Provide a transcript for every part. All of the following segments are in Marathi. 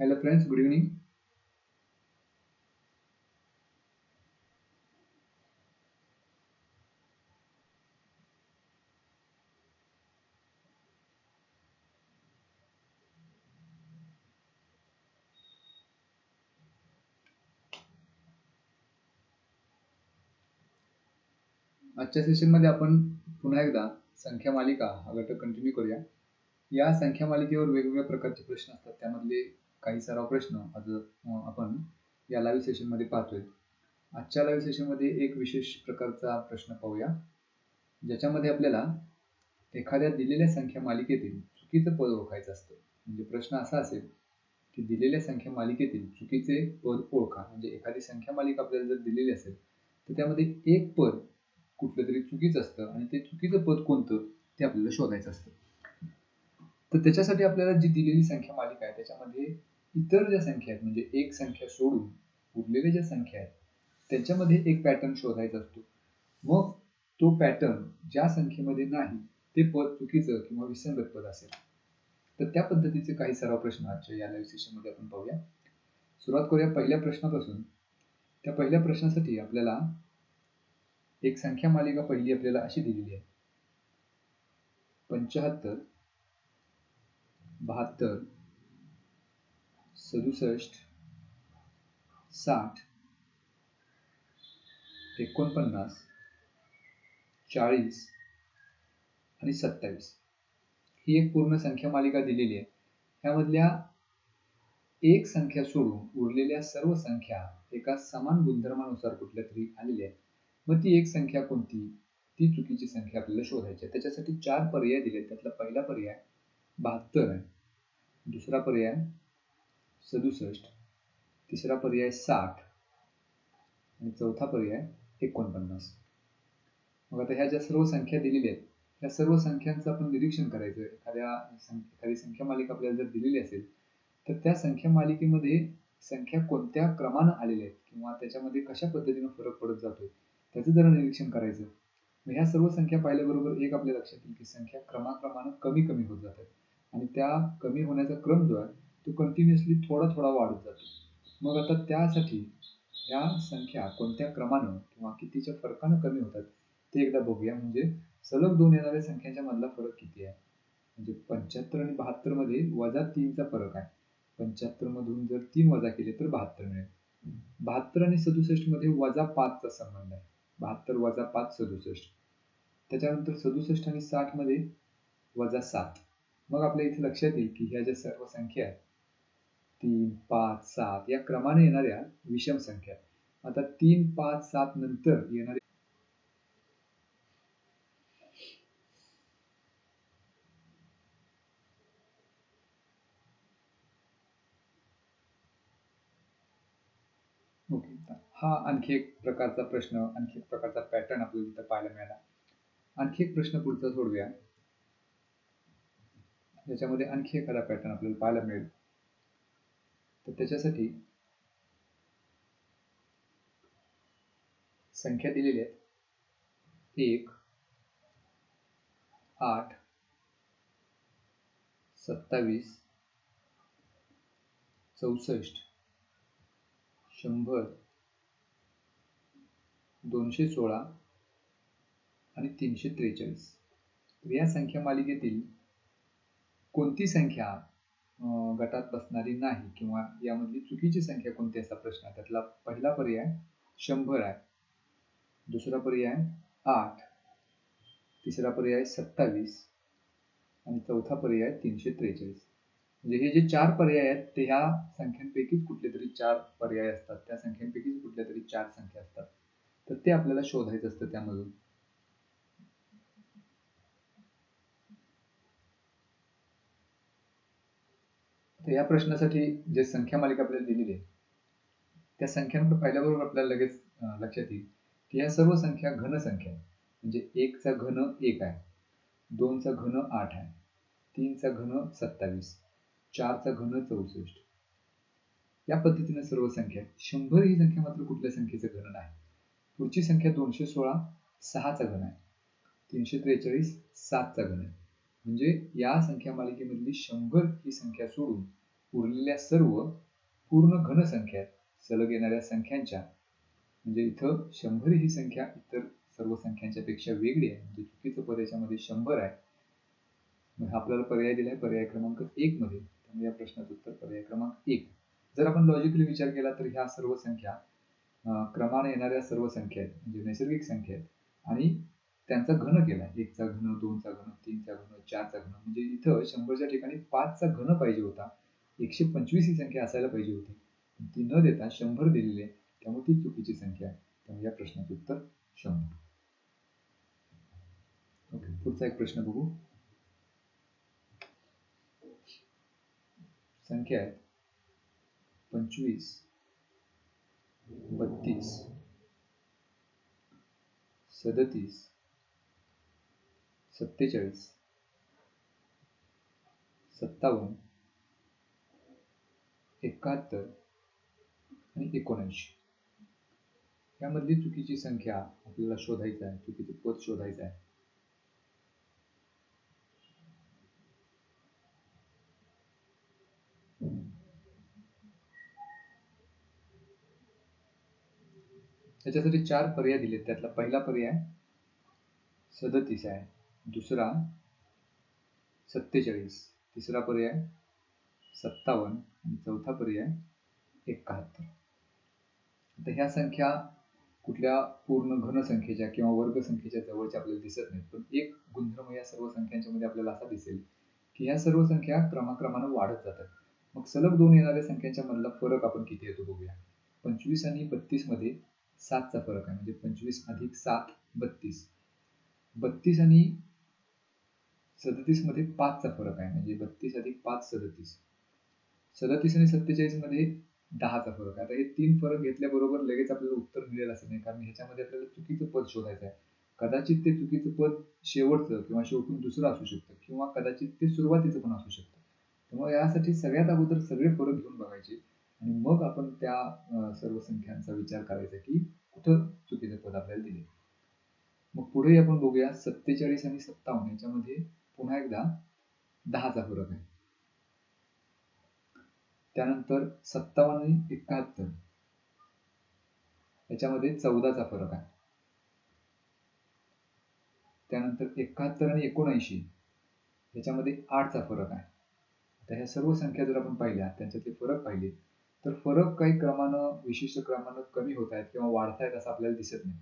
हॅलो फ्रेंड्स गुड इव्हनिंग आजच्या सेशनमध्ये आपण पुन्हा एकदा संख्या मालिका हा घटक कंटिन्यू करूया. या संख्या मालिकेवर वेगवेगळ्या प्रकारचे प्रश्न असतात. त्यामधले काही सराव प्रश्न आज आपण या लाईव्ह सेशनमध्ये पाहतोय. आजच्या लाईव्ह सेशनमध्ये एक विशेष प्रकारचा प्रश्न पाहूया. ज्याच्यामध्ये आपल्याला एखाद्या दिलेल्या संख्या मालिकेतील चुकीचं पद ओळखायचं असतं. म्हणजे प्रश्न असा असेल की दिलेल्या संख्या मालिकेतील चुकीचे पद ओळखा. म्हणजे एखादी संख्या मालिका आपल्याला जर दिलेली असेल तर त्यामध्ये एक पद कुठलं तरी चुकीचं असतं आणि ते चुकीचं पद कोणतं ते आपल्याला शोधायचं असतं. तर त्याच्यासाठी आपल्याला जी दिलेली संख्या मालिका आहे त्याच्यामध्ये इतर ज्या संख्या आहेत म्हणजे एक संख्या सोडून उरलेल्या ज्या संख्या आहेत त्याच्यामध्ये एक पॅटर्न शोधायचा असतो. मग तो पॅटर्न ज्या संख्येमध्ये नाही ते पद चुकीचं किंवा विसंगत पद असेल. तर त्या पद्धतीचे काही सराव प्रश्न आजच्या या लाईव्ह सेशनमध्ये आपण पाहूया. सुरुवात करूया पहिल्या प्रश्नापासून. त्या पहिल्या प्रश्नासाठी आपल्याला एक संख्या मालिका पहिली आपल्याला अशी दिलेली आहे. पंचाहत्तर बहात्तर सदुसष्ट साठ एकोणपन्नास चाळीस आणि सत्तावीस. ही एक पूर्ण संख्या मालिका दिलेली आहे. त्यामधल्या एक संख्या सोडून उरलेल्या सर्व संख्या एका समान गुणधर्मानुसार कुठल्या तरी आलेल्या आहेत. मग ती एक संख्या कोणती? ती चुकीची संख्या आपल्याला शोधायची आहे. त्याच्यासाठी चार पर्याय दिले त्यातला पहिला पर्याय बहात्तर आहे. दुसरा पर्याय सदुसष्ट. तिसरा पर्याय साठ. आणि चौथा पर्याय एकोणपन्नास. मग आता ह्या ज्या सर्व संख्या दिलेल्या आहेत या सर्व संख्यांचं आपण निरीक्षण करायचं. एखाद्या एखादी संख्या मालिका आपल्याला जर दिलेली असेल तर त्या संख्या मालिकेमध्ये संख्या कोणत्या क्रमानं आलेल्या आहेत किंवा त्याच्यामध्ये कशा पद्धतीनं फरक पडत जातो त्याचं जरा निरीक्षण करायचं. मग ह्या सर्व संख्या पाहिल्याबरोबर एक आपल्या लक्षात येईल की संख्या क्रमाक्रमानं कमी कमी होत जातात. आणि त्या कमी होण्याचा क्रम जो आहे तो कंटिन्युअसली थोडा थोडा वाढत जातो. मग आता त्यासाठी ह्या संख्या कोणत्या क्रमानं किंवा कितीच्या फरकानं कमी होतात ते एकदा बघूया. म्हणजे सलग दोन येणाऱ्या संख्यांच्या मधला फरक किती आहे? म्हणजे पंच्याहत्तर आणि बहात्तरमध्ये वजा तीनचा फरक आहे. पंच्याहत्तर मधून जर तीन वजा केले तर बहात्तर मिळेल. बहात्तर आणि सदुसष्टमध्ये वजा पाचचा संबंध आहे. बहात्तर वजा पाच सदुसष्ट. त्याच्यानंतर सदुसष्ट आणि साठमध्ये वजा सात. मग आपल्या इथे लक्षात येईल की ह्या ज्या सर्व संख्या आहेत तीन पाच सात या क्रमाने येणाऱ्या विषम संख्या. आता तीन पाच सात नंतर येणारे ओके हा आणखी एक प्रकारचा प्रश्न आणखी एक प्रकारचा पॅटर्न आपल्याला इथं पाहायला मिळाला. आणखी एक प्रश्न पुढचा सोडूया. याच्यामध्ये आणखी एखादा पॅटर्न आपल्याला पाहायला मिळेल. तर त्याच्यासाठी संख्या दिलेल्या आहेत. एक आठ सत्तावीस चौसष्ट शंभर दोनशे सोळा आणि तीनशे त्रेचाळीस. तर या संख्या मालिकेतील कोणती संख्या गटात बसणारी नाही किंवा यामधली चुकीची संख्या कोणती असा प्रश्न आहे? त्यातला पहिला पर्याय शंभर आहे. दुसरा पर्याय आठ. तिसरा पर्याय सत्तावीस. आणि चौथा पर्याय तीनशे त्रेचाळीस. म्हणजे हे जे चार पर्याय आहेत ते ह्या संख्यांपैकीच कुठले तरी चार पर्याय असतात. त्या संख्यांपैकीच कुठल्या तरी चार संख्या असतात. तर ते आपल्याला शोधायचं असतं त्यामधून. तर या प्रश्नासाठी जे संख्या मालिका आपल्याला दिलेली आहे त्या संख्यांकडे पाहिल्याबरोबर आपल्याला लगेच लक्षात येईल की या सर्व संख्या घन संख्या म्हणजे एकचा घन एक आहे दोनचा घन आठ आहे तीनचा घन सत्तावीस चारचा घन चौसष्ट. या पद्धतीने सर्व संख्या शंभर ही संख्या मात्र कुठल्या संख्येचं घन नाही. पुढची संख्या दोनशे सोळा सहाचा घन आहे. तीनशे त्रेचाळीस सातचा घन आहे. म्हणजे या संख्या मालिकेमधली शंभर ही संख्या सोडून उरलेल्या सर्व पूर्ण घनसंख्या आहेत सलग येणाऱ्या संख्यांच्या म्हणजे इथं शंभर ही संख्या इतर सर्व संख्यांच्या पेक्षा वेगळी आहे. म्हणजे चुकीचं पद याच्यामध्ये शंभर आहे. मग आपल्याला पर्याय दिलाय पर्याय क्रमांक एक मध्ये. त्यामुळे या प्रश्नाचं उत्तर पर्याय क्रमांक एक. जर आपण लॉजिकली विचार केला तर ह्या सर्व संख्या क्रमाने येणाऱ्या सर्व संख्या आहेत. म्हणजे नैसर्गिक संख्या आहेत. आणि त्यांचा घन केला. एकचा घन दोनचा घन तीनचा घन चारचा घन. म्हणजे इथं शंभरच्या ठिकाणी पाचचा घन पाहिजे होता. एकशे पंचवीस ही संख्या असायला पाहिजे होती. ती न देता शंभर दिलेली आहे त्यामुळे ती चुकीची संख्या आहे. त्यामुळे या प्रश्नाचं उत्तर शंभर. ओके पुढचा एक प्रश्न बघू. संख्या आहेत पंचवीस बत्तीस सदतीस सत्तेचाळीस सत्तावन्न एकाहत्तर आणि एकोणऐंशी. यामधली चुकीची संख्या आपल्याला शोधायचं आहे चुकीचं पद शोधायचं आहे. त्याच्यासाठी चार पर्याय दिलेत. त्यातला पहिला पर्याय सदतीस आहे. दुसरा सत्तेचाळीस. तिसरा पर्याय सत्तावन्न आणि चौथा पर्याय एकाहत्तर. आता ह्या संख्या कुठल्या पूर्ण घनसंख्येच्या किंवा वर्ग संख्येच्या जवळच्या आपल्याला दिसत नाहीत पण एक गुणधर्म या सर्व संख्यांच्या मध्ये आपल्याला असा दिसेल की ह्या सर्व संख्या क्रमाक्रमानं वाढत जातात. मग सलग दोन येणाऱ्या संख्यांच्या मधला फरक आपण किती येतो बघूया. पंचवीस आणि बत्तीसमध्ये सातचा फरक आहे म्हणजे पंचवीस अधिक सात बत्तीस. बत्तीस आणि सदतीसमध्ये पाचचा फरक आहे म्हणजे बत्तीस अधिक पाच सदतीस. सदतीस आणि सत्तेचाळीसमध्ये दहाचा फरक आहे. आता हे तीन फरक घेतल्याबरोबर लगेच आपल्याला उत्तर मिळेल असं नाही. कारण ह्याच्यामध्ये आपल्याला चुकीचं पद शोधायचं आहे. कदाचित ते चुकीचं पद शेवटचं किंवा शेवटून दुसरं असू शकतं किंवा कदाचित ते सुरुवातीचं पण असू शकतं. त्यामुळे यासाठी सगळ्यात अगोदर सगळे फरक घेऊन बघायचे आणि मग आपण त्या सर्व संख्यांचा विचार करायचा की कुठं चुकीचं पद आपल्याला दिले मग पुढे आपण बघूया सत्तेचाळीस आणि सत्तावन्न याच्यामध्ये पुन्हा एकदा दहाचा फरक आहे. त्यानंतर सत्तावन्न आणि एकाहत्तर. याच्यामध्ये चौदाचा फरक आहे. त्यानंतर एकाहत्तर आणि एकोणऐंशी. याच्यामध्ये आठचा फरक आहे. आता ह्या सर्व संख्या जर आपण पाहिल्या त्यांच्यातले फरक पाहिले तर फरक काही क्रमानं विशिष्ट क्रमानं कमी होत आहेत किंवा वाढत आहेत असं आपल्याला दिसत नाही.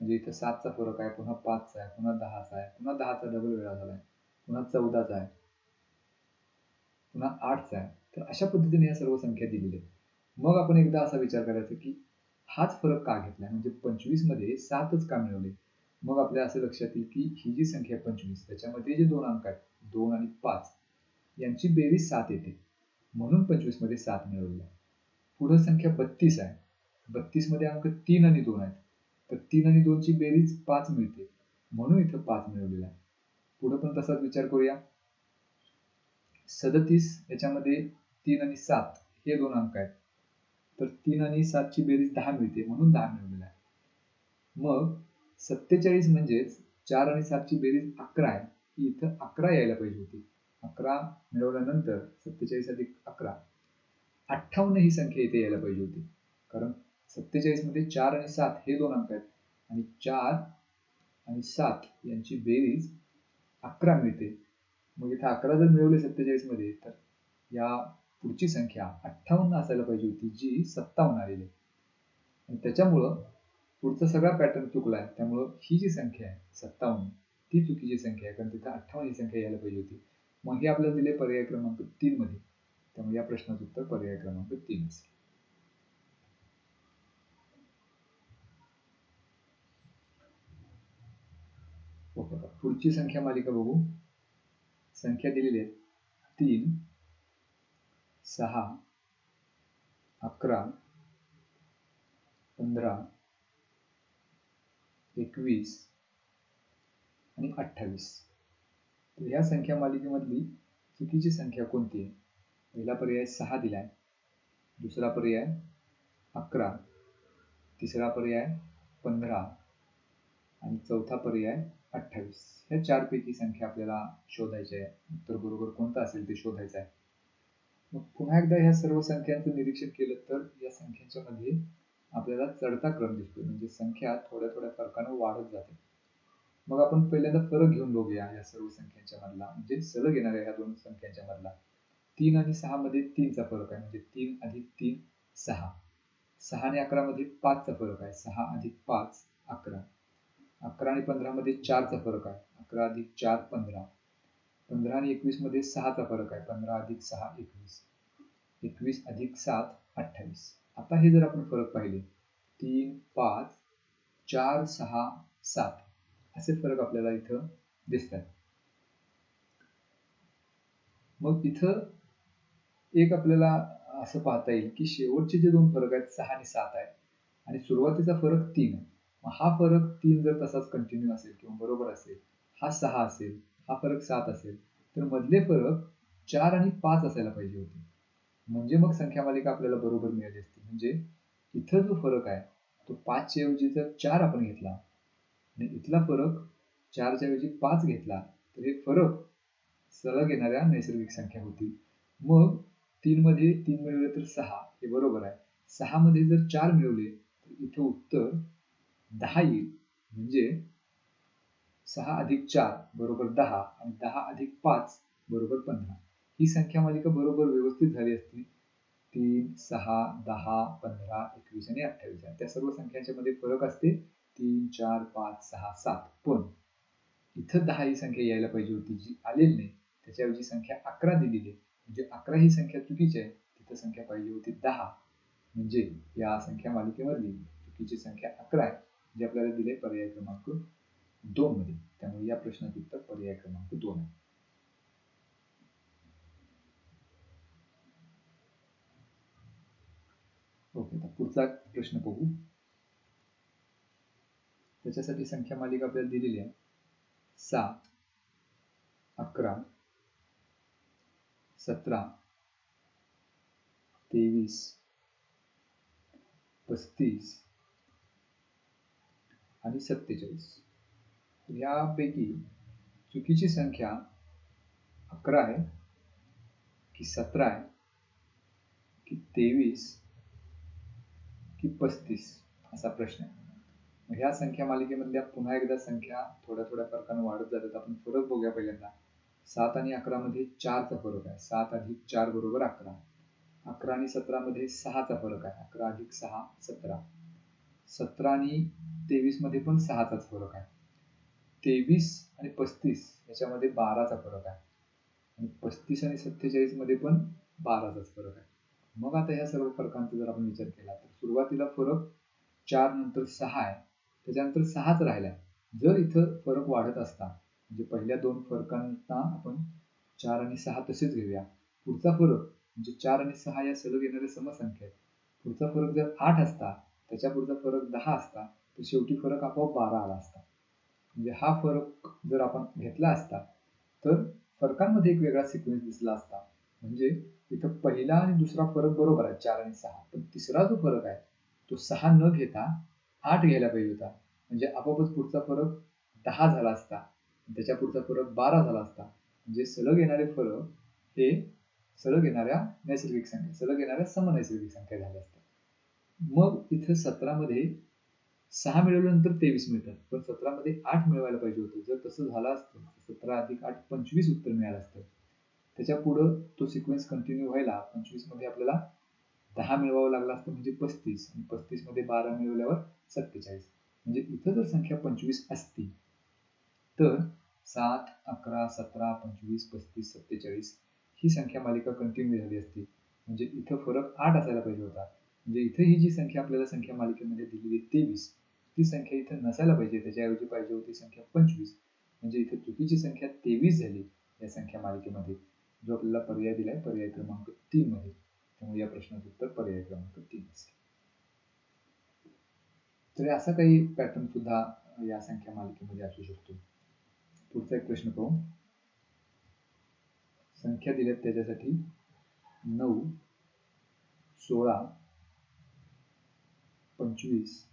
म्हणजे इथं सातचा फरक आहे पुन्हा पाचचा आहे पुन्हा दहाचा आहे पुन्हा दहाचा डबल वेळा झाला आहे पुन्हा चौदाचा आहे पुन्हा आठचा आहे. तर अशा पद्धतीने या सर्व संख्या दिलेल्या आहेत. मग आपण एकदा असा विचार करायचा की हाच फरक का घेतला म्हणजे पंचवीसमध्ये सातच का मिळवले. मग आपल्या असं लक्षात येईल की ही जी संख्या पंचवीस त्याच्यामध्ये जे दोन अंक आहेत दोन आणि पाच यांची बेरीज सात येते. म्हणून पंचवीसमध्ये सात मिळवलेला पुढं संख्या बत्तीस आहे. बत्तीसमध्ये अंक तीन आणि दोन आहेत. तर तीन आणि दोनची बेरीज पाच मिळते. म्हणून इथं पाच मिळवलेला आहे. पुढं पण तसाच विचार करूया. सदतीस याच्यामध्ये तीन आणि सात हे दोन अंक आहेत. तर तीन आणि सातची बेरीज दहा मिळते म्हणून दहा मिळवलेला आहे. मग सत्तेचाळीस म्हणजेच चार आणि सातची बेरीज अकरा आहे. इथं अकरा यायला पाहिजे होती. अकरा मिळवल्यानंतर सत्तेचाळीस अधिक अकरा. अठ्ठावन्न ही संख्या इथे यायला पाहिजे होती. कारण सत्तेचाळीसमध्ये चार आणि सात हे दोन अंक आहेत. आणि चार आणि सात यांची बेरीज अकरा मिळते. मग इथं अकरा जर मिळवले सत्तेचाळीसमध्ये तर या पुढची संख्या अठ्ठावन्न असायला पाहिजे होती जी सत्तावन्न आलेली आहे. आणि त्याच्यामुळं पुढचा सगळा पॅटर्न चुकला आहे त्यामुळं ही जी संख्या आहे सत्तावन्न ती चुकीची संख्या आहे कारण तिथं अठ्ठावन्न ही संख्या यायला पाहिजे होती. मग हे आपल्याला दिले पर्याय क्रमांक तीन मध्ये. त्यामुळे या प्रश्नाचं उत्तर पर्याय क्रमांक तीन असेल. पुढची संख्या मालिका बघू. संख्या दिलेली आहे तीन सहा अकरा पंधरा एकवीस आणि अठ्ठावीस. तर ह्या संख्या मालिकेमधली चुकीची संख्या कोणती आहे? पहिला पर्याय सहा दिलाय. दुसरा पर्याय अकरा. तिसरा पर्याय पंधरा. आणि चौथा पर्याय अठ्ठावीस. ह्या चारपैकी संख्या आपल्याला शोधायची आहे उत्तर बरोबर कोणता असेल ते शोधायचं आहे. मग पुन्हा एकदा ह्या सर्व संख्यांचं निरीक्षण केलं तर या संख्यांच्या मध्ये आपल्याला चढता क्रम दिसतो म्हणजे संख्या थोड्या थोड्या फरकानं वाढत जाते. मग आपण पहिल्यांदा फरक घेऊन बघूया या सर्व संख्यांच्या मधला. म्हणजे सलग येणाऱ्या ह्या दोन संख्यांच्या मधला. तीन आणि सहा मध्ये तीनचा फरक आहे. म्हणजे तीन अधिक तीन सहा. सहा आणि अकरा मध्ये पाचचा फरक आहे. सहा अधिक पाच अकरा. अकरा आणि पंधरा मध्ये चारचा फरक आहे. अकरा अधिक चार पंधरा. पंधरा आणि एकवीसमध्ये सहाचा फरक आहे. पंधरा अधिक सहा एकवीस. एकवीस अधिक सात अठ्ठावीस. आता हे जर आपण फरक पाहिले तीन पाच चार सहा सात. असे फरक आपल्याला इथं दिसतात. मग इथं एक आपल्याला असं पाहता येईल की शेवटचे जे दोन फरक आहेत सहा आणि सात आहेत आणि सुरुवातीचा फरक तीन आहे. मग हा फरक तीन जर तसाच कंटिन्यू असेल किंवा बरोबर असेल हा सहा असेल हा फरक सात असेल तर मधले फरक चार आणि पाच असायला पाहिजे होते. म्हणजे मग संख्या मालिका आपल्याला बरोबर मिळाली असते. म्हणजे इथं जो फरक आहे तो पाचच्या ऐवजी जर चार आपण घेतला आणि इथला फरक चारच्या ऐवजी पाच घेतला तर हे फरक सलग येणाऱ्या नैसर्गिक संख्या होती. मग तीन मध्ये तीन मिळवले तर सहा हे बरोबर आहे. सहा मध्ये जर चार मिळवले तर इथं उत्तर दहा येईल. म्हणजे सहा अधिक चार बरोबर दहा आणि दहा अधिक पाच बरोबर पंधरा. ही संख्या मालिका बरोबर व्यवस्थित झाली असती? तीन सहा दहा पंधरा एकवीस आणि अठ्ठावीस. त्या सर्व संख्यांच्या मध्ये फरक असते. तीन चार पाच सहा सात. पण इथं दहा ही संख्या यायला पाहिजे होती जी आलेली नाही. त्याच्याऐवजी संख्या अकरा दिलेली आहे. म्हणजे अकरा ही संख्या चुकीची आहे. तिथं संख्या पाहिजे होती दहा. म्हणजे या संख्या मालिकेमधली चुकीची संख्या अकरा आहे. जे आपल्याला दिले पर्याय क्रमांक दोन मध्ये त्यामुळे या प्रश्नाचं उत्तर पर्याय क्रमांक दोन आहे ओके आता पुढचा प्रश्न बघू त्याच्यासाठी संख्या मालिका आपल्याला दिलेली आहे सात अकरा सतरा तेवीस पस्तीस आणि सत्तेचाळीस यापैकी चुकीची संख्या अकरा आहे की सतरा आहे की तेवीस की पस्तीस असा प्रश्न आहे. मग ह्या संख्या मालिकेमधल्या पुन्हा एकदा संख्या थोड्या थोड्या फरकानं वाढत जातात. आपण फरक बघूया पहिल्यांदा. सात आणि अकरामध्ये चारचा फरक आहे. सात अधिक चार बरोबर अकरा. अकरा आणि सतरा मध्ये सहाचा फरक आहे. अकरा अधिक सहा सतरा. सतरा आणि तेवीसमध्ये पण सहाचाच फरक आहे. तेवीस आणि पस्तीस याच्यामध्ये बाराचा फरक आहे. आणि पस्तीस आणि सत्तेचाळीसमध्ये पण बाराचाच फरक आहे. मग आता ह्या सर्व फरकांचा जर आपण विचार केला तर सुरुवातीला फरक चार नंतर सहा आहे. त्याच्यानंतर सहाच राहिला. जर इथं फरक वाढत असता म्हणजे पहिल्या दोन फरकांना आपण चार आणि सहा तसेच घेऊया. पुढचा फरक म्हणजे चार आणि सहा या सलग येणाऱ्या समसंख्या आहेत पुढचा फरक जर आठ असता त्याच्या पुढचा फरक दहा असता तर शेवटी फरक आपोआप बारा आला असता. म्हणजे हा फरक जर आपण घेतला असता तर फरकांमध्ये एक वेगळा सिक्वेन्स दिसला असता. म्हणजे इथं पहिला आणि दुसरा फरक बरोबर आहे चार आणि सहा. पण तिसरा जो फरक आहे तो सहा न घेता आठ घ्यायला पाहिजे होता. म्हणजे आपोआपच पुढचा फरक दहा झाला असता. त्याच्या पुढचा फरक बारा झाला असता. म्हणजे सलग येणारे फरक हे सलग येणाऱ्या नैसर्गिक संख्या सलग येणाऱ्या समनैसर्गिक संख्या झाल्या असतात मग इथं सतरामध्ये सहा मिळवल्यानंतर तेवीस मिळतात. पण सतरामध्ये आठ मिळवायला पाहिजे होतं. जर तसं झालं असतं सतरा अधिक आठ पंचवीस उत्तर मिळालं असतं. त्याच्या पुढं तो सिक्वेन्स कंटिन्यू व्हायला पंचवीसमध्ये आपल्याला दहा मिळवावं लागला असतं म्हणजे पस्तीस. आणि पस्तीसमध्ये बारा मिळवल्यावर सत्तेचाळीस. म्हणजे इथं जर संख्या पंचवीस असती तर सात अकरा सतरा पंचवीस पस्तीस सत्तेचाळीस ही संख्या मालिका कंटिन्यू झाली असती. म्हणजे इथं फरक आठ असायला पाहिजे होता. म्हणजे इथं ही जी संख्या आपल्याला संख्या मालिकेमध्ये दिलेली तेवीस. ती संख्या इथं नसायला पाहिजे त्याच्याऐवजी पाहिजे होती संख्या पंचवीस. म्हणजे इथं चुकीची संख्या तेवीस झाली या संख्या मालिकेमध्ये. जो आपल्याला पर्याय दिलाय पर्याय क्रमांक तीन मध्ये त्यामुळे या प्रश्नाचं उत्तर पर्याय क्रमांक तीन असेल तर असा काही पॅटर्न सुद्धा या संख्या मालिकेमध्ये असू शकतो. पुढचा एक प्रश्न पाहू. संख्या दिल्यात त्याच्यासाठी नऊ सोळा पंचवीस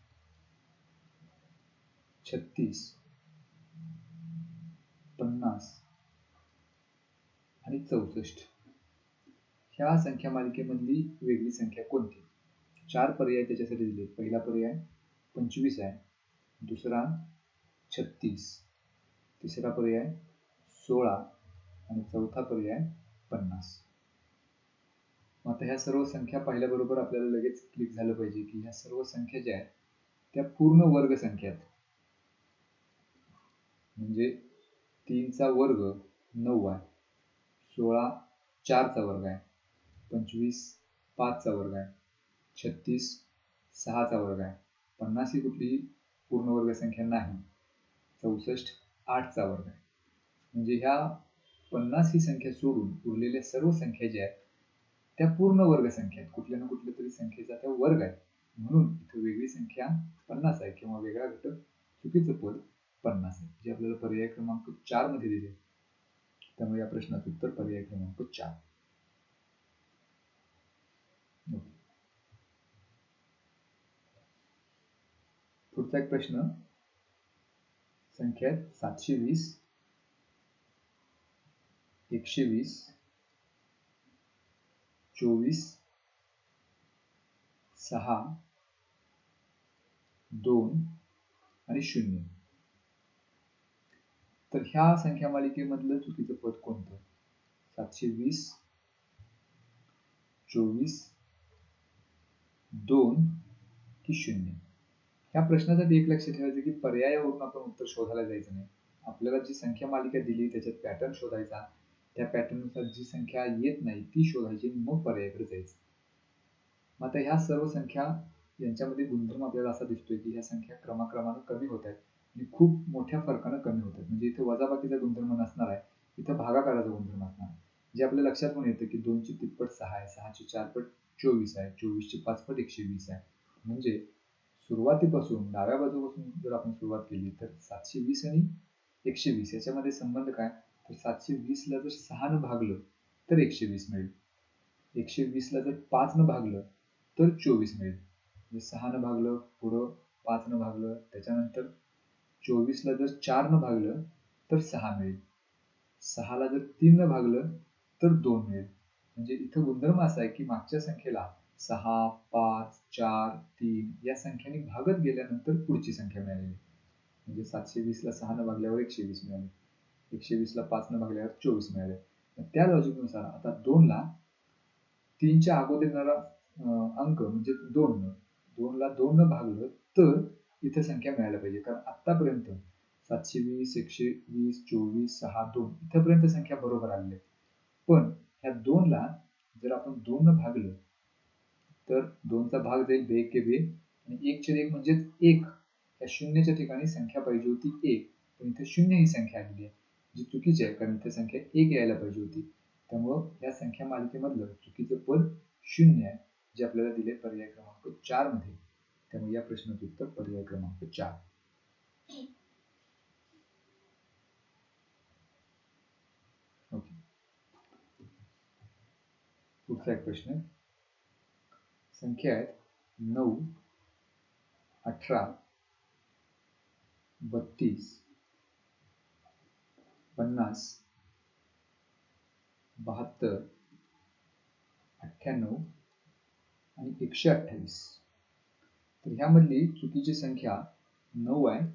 छत्तीस पन्नास आणि चौसष्ट. ह्या संख्या मालिकेमधली वेगळी संख्या कोणती? चार पर्याय त्याच्यासाठी दिले पहिला पर्याय पंचवीस आहे. दुसरा छत्तीस. तिसरा पर्याय सोळा आणि चौथा पर्याय पन्नास. मग आता ह्या सर्व संख्या पाहिल्याबरोबर आपल्याला लगेच क्लिक झालं पाहिजे की ह्या सर्व संख्या ज्या आहेत त्या पूर्ण वर्ग संख्या आहेत. म्हणजे तीनचा वर्ग नऊ आहे. सोळा चारचा वर्ग आहे. पंचवीस पाचचा वर्ग आहे. छत्तीस सहाचा वर्ग आहे. पन्नास ही कुठलीही पूर्ण वर्ग संख्या नाही. चौसष्ट आठचा वर्ग आहे. म्हणजे ह्या पन्नास ही संख्या सोडून उरलेल्या सर्व संख्या ज्या आहेत त्या पूर्ण वर्ग संख्या आहेत. कुठल्या ना कुठल्या तरी संख्येचा त्या वर्ग आहे म्हणून इथं वेगळी संख्या पन्नास आहे किंवा वेगळा घटक चुकीचं पद पन्नास आहे. जे आपल्याला पर्याय क्रमांक चारमध्ये दिले. त्यामुळे या प्रश्नाचं उत्तर पर्याय क्रमांक चार. पुढचा एक प्रश्न. संख्या सातशे वीस एकशे वीस चोवीस सहा दोन आणि शून्य. तर ह्या संख्या मालिकेमधलं चुकीचं पद कोणतं? सातशे वीस चोवीस दोन की शून्य? ह्या प्रश्नासाठी एक लक्षात ठेवायचं की पर्यायावरून आपण उत्तर शोधायला जायचं नाही. आपल्याला जी संख्या मालिका दिली त्याच्यात पॅटर्न शोधायचा. त्या पॅटर्ननुसार जी संख्या येत नाही ती शोधायची मग पर्यायाकडे जायचं. मग आता ह्या सर्व संख्या यांच्यामध्ये गुणधर्म आपल्याला असा दिसतोय की ह्या संख्या क्रमाक्रमानं कमी होत आहेत. खूप मोठ्या फरकानं कमी होतात. म्हणजे इथे वजाबाकीचा गुणधर्म नसणार आहे इथं भागाकाराचा गुणधर्म असणार जे आपल्या लक्षात पण येतं की दोनची तिप्पट सहा आहे सहाची चारपट चोवीस आहे चोवीसची पाचपट एकशे वीस आहे. म्हणजे सुरुवातीपासून डाव्या बाजूपासून जर आपण सुरुवात केली तर सातशे वीस आणि एकशे वीस याच्यामध्ये संबंध काय? तर सातशे वीसला जर सहानं भागलं तर एकशे वीस मिळेल. एकशे वीसला जर पाचनं भागलं तर चोवीस मिळेल. म्हणजे सहानं भागलं पुढं पाचनं भागलं त्याच्यानंतर चोवीसला जर चारनं भागलं तर सहा मिळेल. सहाला जर तीननं भागलं तर दोन मिळेल. म्हणजे इथं गुणधर्म असा आहे की मागच्या संख्येला सहा पाच चार तीन या संख्याने भागत गेल्यानंतर पुढची संख्या मिळालेली म्हणजे सातशे वीसला सहानं भागल्यावर एकशे वीस मिळाले. एकशे वीसला पाचनं भागल्यावर चोवीस मिळाले. त्या लॉजिकनुसार आता दोनला तीनच्या अगोदर येणारा अंक म्हणजे दोन दोनला दोन भागलं तर इथे संख्या मिळायला पाहिजे. कारण आतापर्यंत सातशे वीस एकशे वीस चोवीस सहा दोन इथपर्यंत संख्या बरोबर आलेल्या पण ह्या दोनला जर आपण दोन भागलं तर दोनचा भाग जाईल बे के बे आणि एक छेद एक म्हणजेच एक. या शून्यच्या ठिकाणी संख्या पाहिजे होती एक. पण इथे शून्य ही संख्या आलेली आहे जी चुकीची आहे. कारण इथे संख्या एक यायला पाहिजे होती. त्यामुळं या संख्या मालिकेमधलं चुकीचं पद शून्य आहे जे आपल्याला दिले पर्याय क्रमांक चारमध्ये त्यामुळे या प्रश्नाचं उत्तर पर्याय क्रमांक चार. ओके. पुढचा एक प्रश्न संख्या आहेत नऊ अठरा बत्तीस पन्नास बहात्तर अठ्ठ्याण्णव आणि एकशे अठ्ठावीस. तर ह्यामधली चुकीची संख्या नऊ आहे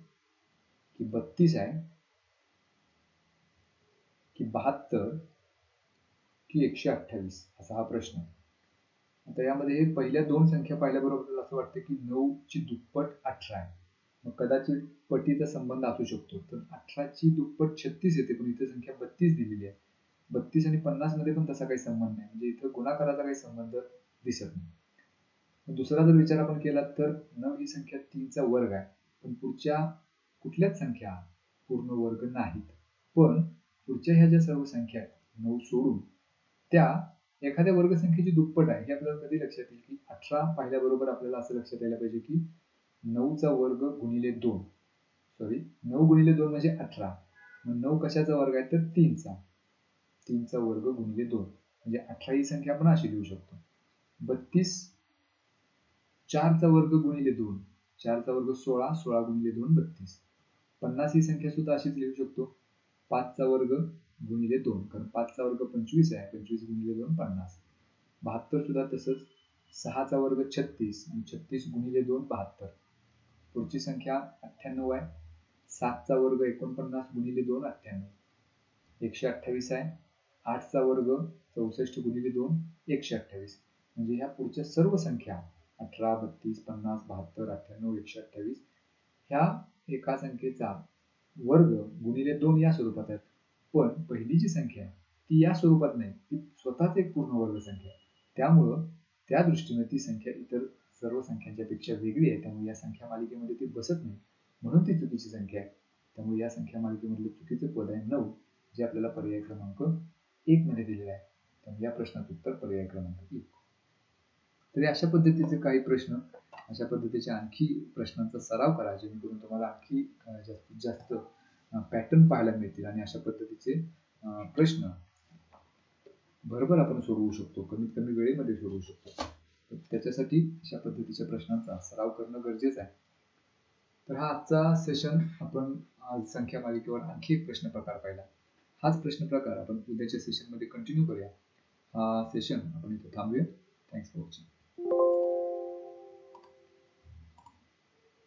की बत्तीस आहे की बहात्तर की एकशे अठ्ठावीस असा हा प्रश्न आता यामध्ये पहिल्या दोन संख्या पाहिल्याबरोबर असं वाटतं की नऊ ची दुप्पट अठरा आहे. मग कदाचित पटीचा संबंध असू शकतो. तर अठराची दुप्पट छत्तीस येते पण इथे संख्या बत्तीस दिलेली आहे. बत्तीस आणि पन्नासमध्ये पण तसा काही संबंध नाही. म्हणजे इथं गुणाकाराचा काही संबंध दिसत नाही. दुसरा जर विचार आपण केला तर नऊ ही संख्या तीनचा वर्ग आहे. पण पुढच्या कुठल्याच संख्या पूर्ण वर्ग नाहीत. पण पुढच्या ह्या ज्या सर्व संख्या आहेत नऊ सोडून त्या एखाद्या वर्गसंख्येची दुप्पट आहे हे आपल्याला कधी लक्षात येईल की अठरा पाहिल्याबरोबर आपल्याला असं लक्षात यायला पाहिजे की नऊचा वर्ग गुणिले दोन. सॉरी नऊ गुणिले दोन म्हणजे अठरा. मग नऊ कशाचा वर्ग आहे? तर तीनचा. तीनचा वर्ग गुणिले दोन. म्हणजे अठरा ही संख्या आपण अशी लिहू शकतो. बत्तीस चारचा वर्ग गुणिले दोन. चारचा वर्ग सोळा सोळा गुणिले दोन बत्तीस. पन्नास ही संख्या सुद्धा अशीच लिहू शकतो. पाचचा वर्ग गुणिले दोन. कारण पाचचा वर्ग पंचवीस आहे. पंचवीस गुणिले दोन पन्नास. बहात्तर सुद्धा तसंच. सहाचा वर्ग छत्तीस आणि छत्तीस गुणिले दोन बहात्तर. पुढची संख्या अठ्ठ्याण्णव आहे. सातचा वर्ग एकोणपन्नास गुणिले दोन अठ्ठ्याण्णव. एकशे अठ्ठावीस आहे. आठचा वर्ग चौसष्ट गुणिले दोन एकशे अठ्ठावीस. म्हणजे ह्या पुढच्या सर्व संख्या अठरा बत्तीस पन्नास बहात्तर अठ्ठ्याण्णव एकशे अठ्ठावीस ह्या एका संख्येचा वर्ग गुणिले दोन या स्वरूपात आहेत. पण पहिली जी संख्या आहे ती या स्वरूपात नाही ती स्वतःच एक पूर्ण वर्ग संख्या आहे. त्यामुळं त्या दृष्टीने ती संख्या इतर सर्व संख्यांच्या पेक्षा वेगळी आहे. त्यामुळे या संख्या मालिकेमध्ये ती बसत नाही. म्हणून ती चुकीची संख्या आहे. त्यामुळे या संख्या मालिकेमधलं चुकीचं पद आहे नऊ जे आपल्याला पर्याय क्रमांक एक मध्ये दिलेला आहे. त्यामुळे या प्रश्नाचं उत्तर पर्याय क्रमांक एक. तरी अशा पद्धतीचे काही प्रश्न अशा पद्धतीच्या आणखी प्रश्नांचा सराव करा जेणेकरून तुम्हाला आणखी जास्तीत जास्त पॅटर्न पाहायला मिळतील आणि अशा पद्धतीचे प्रश्न भरभर आपण सोडवू शकतो कमीत कमी वेळेमध्ये सोडवू शकतो. त्याच्यासाठी अशा पद्धतीच्या प्रश्नांचा सराव करणं गरजेचं आहे. तर हा आजचा सेशन आपण आज संख्या मालिकेवर आणखी एक प्रश्न प्रकार पाहिला. हाच प्रश्न प्रकार आपण उद्याच्या सेशनमध्ये कंटिन्यू करूया. हा सेशन आपण इथे थांबूया. Thanks for watching you